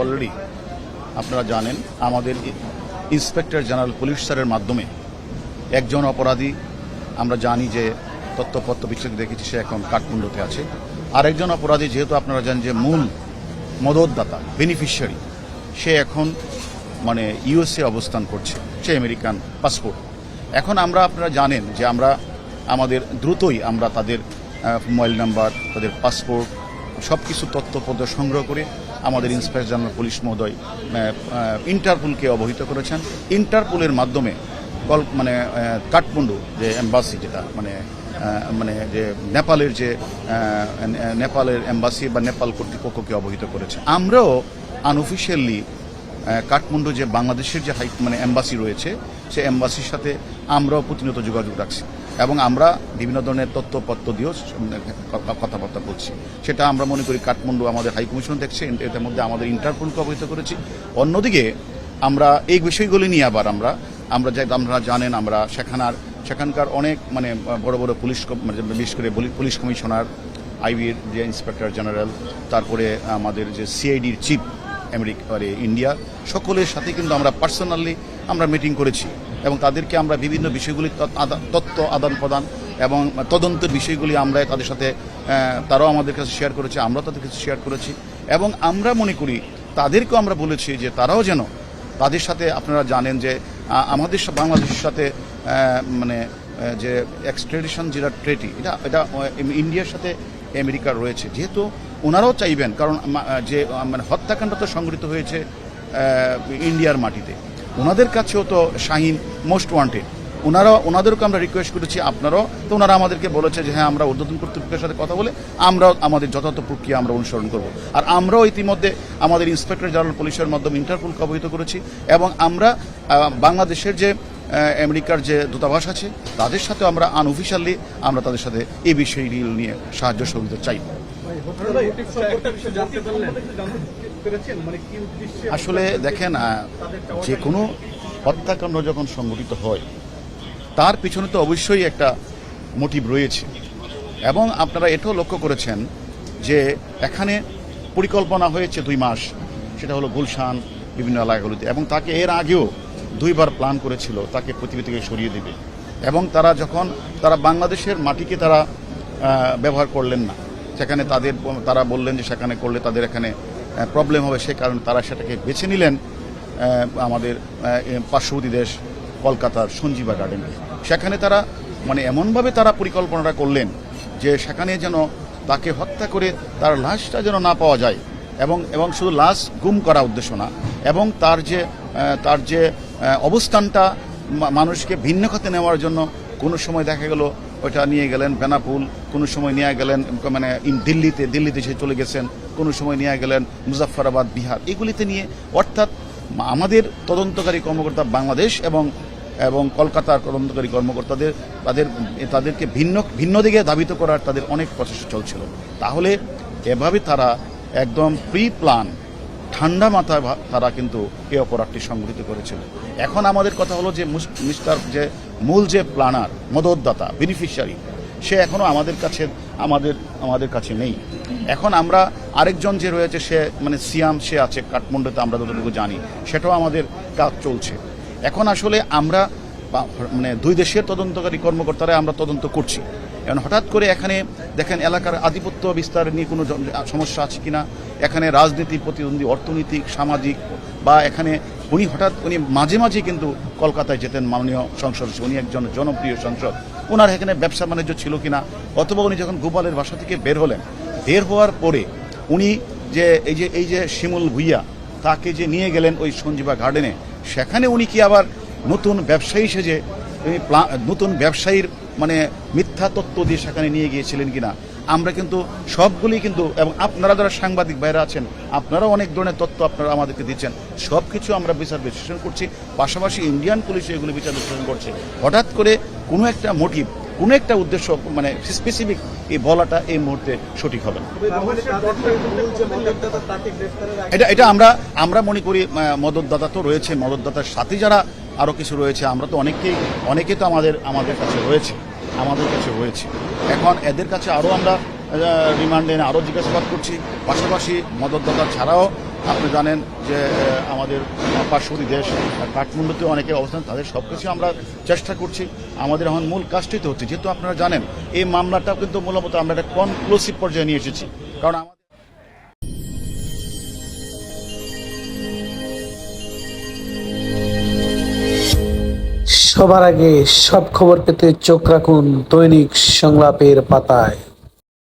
Already আপনারা জানেন, আমাদের ইন্সপেক্টর জেনারেল পুলিশ স্যারের মাধ্যমে একজন অপরাধী, আমরা জানি যে তথ্যপত্র বিশ্লেষণ দেখেছি, সে এখন কাঠমান্ডুতে আছে। আরেকজন অপরাধী, যেহেতু আপনারা জানেন যে মূল মদতদাতা বেনিফিশিয়ারি সে এখন মানে ইউএসএ অবস্থান করছে, সে আমেরিকান পাসপোর্ট। এখন আমরা, আপনারা জানেন যে আমরা, আমাদের দ্রুতই আমরা তাদের মোবাইল নাম্বার, তাদের পাসপোর্ট সব কিছু তথ্যপত্র সংগ্রহ করে আমাদের ইন্সপেক্টর জেনারেল পুলিশ মহোদয় ইন্টারপোলকে অবহিত করেছেন। ইন্টারপোলের মাধ্যমে কল মানে কাঠমান্ডু যে এম্বাসি যেটা মানে মানে যে নেপালের যে নেপালের এম্বাসি বা নেপাল কর্তৃপক্ষকে অবহিত করেছে। আমরাও আনঅফিসিয়ালি কাঠমান্ডু যে বাংলাদেশের যে হাই মানে এম্বাসি রয়েছে, সে এম্বাসির সাথে আমরাও প্রতিনিয়ত যোগাযোগ রাখছি। এবং আমরা বিভিন্ন ধরনের তথ্যপত্র দিয়েও কথাবার্তা বলছি। সেটা আমরা মনে করি কাঠমান্ডু আমাদের হাই কমিশন দেখছে এটার মধ্যে আমাদের ইন্টারপোলকে অবহিত করেছি। অন্যদিকে আমরা এই বিষয়গুলি নিয়ে আবার আমরা আমরা যে আপনারা জানেন, আমরা সেখানার সেখানকার অনেক মানে বড় বড় পুলিশ মানে বিশেষ করে পুলিশ কমিশনার, আইবির যে ইন্সপেক্টর জেনারেল, তারপরে আমাদের যে সিআইডির চিফ আমেরিকা ইন্ডিয়া, সকলের সাথে কিন্তু আমরা পার্সোনালি আমরা মিটিং করেছি এবং তাদেরকে আমরা বিভিন্ন বিষয়গুলি তথ্য আদান প্রদান এবং তদন্তের বিষয়গুলি আমরা তাদের সাথে তারাও আমাদের কাছে শেয়ার করেছে, আমরাও তাদের কাছে শেয়ার করেছি এবং আমরা মনে করি তাদেরকেও আমরা বলেছি যে তারাও যেন তাদের সাথে আপনারা জানেন যে আমাদের বাংলাদেশের সাথে মানে যে এক্সট্রেডিশন যেটা ট্রেটি এটা এটা ইন্ডিয়ার সাথে আমেরিকার রয়েছে। যেহেতু ওনারাও চাইবেন, কারণ যে মানে হত্যাকাণ্ড তো সংঘটিত হয়েছে ইন্ডিয়ার মাটিতে। ওনাদের কাছেও তো শাহিন মোস্ট ওয়ান্টেড। ওনারা, ওনাদেরকে আমরা রিকোয়েস্ট করেছি, আপনারাও। তো ওনারা আমাদেরকে বলেছে যে হ্যাঁ আমরা ঊর্ধ্বতন কর্তৃপক্ষের সাথে কথা বলে আমরাও আমাদের যথাযথ প্রক্রিয়া আমরা অনুসরণ করব। আর আমরাও ইতিমধ্যে আমাদের ইন্সপেক্টর জেনারেল পুলিশের মাধ্যমে ইন্টারপোলকে অবহিত করেছি এবং আমরা বাংলাদেশের যে আমেরিকার যে দূতাবাস আছে, তাদের সাথে আমরা আনঅফিসিয়ালি আমরা তাদের সাথে এই বিষয়গুলি নিয়ে সাহায্য সহযোগিতা চাই। আসলে দেখেন যে কোনো হত্যাকাণ্ড যখন সংঘটিত হয় তার পিছনে তো অবশ্যই একটা মোটিভ রয়েছে। এবং আপনারা এটাও লক্ষ্য করেছেন যে এখানে পরিকল্পনা হয়েছে দুই মাস। সেটা হলো গুলশান বিভিন্ন এলাকাগুলিতে। এবং তাকে এর আগেও দুইবার প্ল্যান করেছিল তাকে পৃথিবী থেকে সরিয়ে দেবে। এবং তারা যখন তারা বাংলাদেশের মাটিকে তারা ব্যবহার করলেন না। সেখানে তাদের তারা বললেন যে সেখানে করলে তাদের এখানে প্রবলেম হবে সে কারণে তারা সেটাকে বেছে নিলেন আমাদের পার্শ্ববর্তী দেশ কলকাতার সঞ্জীবা গার্ডেন সেখানে তারা মানে এমনভাবে তারা পরিকল্পনাটা করলেন যে সেখানে যেন তাকে হত্যা করে তার লাশটা যেন না পাওয়া যায় এবং এবং শুধু লাশ গুম করা উদ্দেশ্য না, এবং তার যে তার যে অবস্থানটা মানুষকে ভিন্ন খাতে নেওয়ার জন্য কোনো সময় দেখা গেল ওটা নিয়ে গেলেন বেনাপুল, কোনো সময় নিয়ে গেলেন মানে দিল্লিতে দিল্লিতে সে চলে গেছেন, কোনো সময় নিয়ে গেলেন মুজাফফরাবাদ, বিহার। এগুলিতে নিয়ে, অর্থাৎ আমাদের তদন্তকারী কর্মকর্তা বাংলাদেশ এবং এবং কলকাতার তদন্তকারী কর্মকর্তাদের, তাদের, তাদেরকে ভিন্ন ভিন্ন দিকে ধাবিত করার তাদের অনেক প্রচেষ্টা চলছিল। তাহলে এভাবে তারা একদম প্রি প্ল্যান ঠান্ডা মাথায় তারা কিন্তু এই অপরাধটি সংঘটিত করেছিল। এখন আমাদের কথা হলো যে মুস- মিস্টার যে মূল যে প্ল্যানার মদতদাতা বেনিফিশিয়ারি সে এখনও আমাদের কাছে, আমাদের আমাদের কাছে নেই। এখন আমরা আরেকজন যে রয়েছে, সে মানে সিয়াম, সে আছে কাঠমান্ডুতে, আমরা যতটুকু জানি, সেটাও আমাদের কাজ চলছে। এখন আসলে আমরা মানে দুই দেশের তদন্তকারী কর্মকর্তারা আমরা তদন্ত করছি। এখন হঠাৎ করে এখানে দেখেন, এলাকার আধিপত্য বিস্তার নিয়ে কোনো সমস্যা আছে কিনা? এখানে রাজনীতি, প্রতিদ্বন্দ্বী, অর্থনৈতিক, সামাজিক, বা এখানে উনি হঠাৎ, উনি মাঝে মাঝে কিন্তু কলকাতায় যেতেন মাননীয় সংসদ। উনি একজন জনপ্রিয় সংসদ। ওনার এখানে ব্যবসা বাণিজ্য ছিল কিনা? অথবা উনি যখন গোপালের বাসা থেকে বের হলেন, বের হওয়ার পরে উনি যে, এই যে এই যে শিমুল ভুইয়া, তাকে যে নিয়ে গেলেন ওই সঞ্জীবা গার্ডেনে, সেখানে উনি কি আবার নতুন ব্যবসায়ী সেজে নতুন ব্যবসায়ীর মানে মিথ্যা তত্ত্ব দিয়ে সেখানে নিয়ে গিয়েছিলেন কিনা? আমরা কিন্তু সবগুলি কিন্তু, এবং আপনারা যারা সাংবাদিক বাইরে আছেন আপনারাও অনেক ধরনের তথ্য আপনারা আমাদেরকে দিচ্ছেন। সব কিছু আমরা বিচার বিশ্লেষণ করছি, পাশাপাশি ইন্ডিয়ান পুলিশ এগুলি বিচার বিশ্লেষণ করছে। হঠাৎ করে কোনো একটা মোটিভ কোনো একটা উদ্দেশ্য মানে স্পেসিফিক এই বলাটা এই মুহূর্তে সঠিক হবে এটা এটা আমরা আমরা মনে করি মদতদাতা তো রয়েছে মদতদাতার সাথে যারা আরও কিছু রয়েছে, আমরা তো অনেকেই অনেকে তো আমাদের আমাদের কাছে রয়েছে। আমাদের কাছে রয়েছে। এখন এদের কাছে আরও আমরা রিমান্ডে আরও জিজ্ঞাসাবাদ করছি। পাশাপাশি মদতদাতা ছাড়াও আপনি জানেন যে আমাদের পার্শ্ববর্তী দেশ, কাঠমান্ডুতে অনেকে অবস্থান, তাদের সব কিছু আমরা চেষ্টা করছি। আমাদের এখন মূল কাজটি তো হচ্ছে, যেহেতু আপনারা জানেন, এই মামলাটাও কিন্তু মূলত আমরা একটা কনক্লুসিভ পর্যায়ে নিয়ে এসেছি। কারণ সবার আগে সব খবর পেতে চোখ রাখুন দৈনিক সংলাপের পাতায়।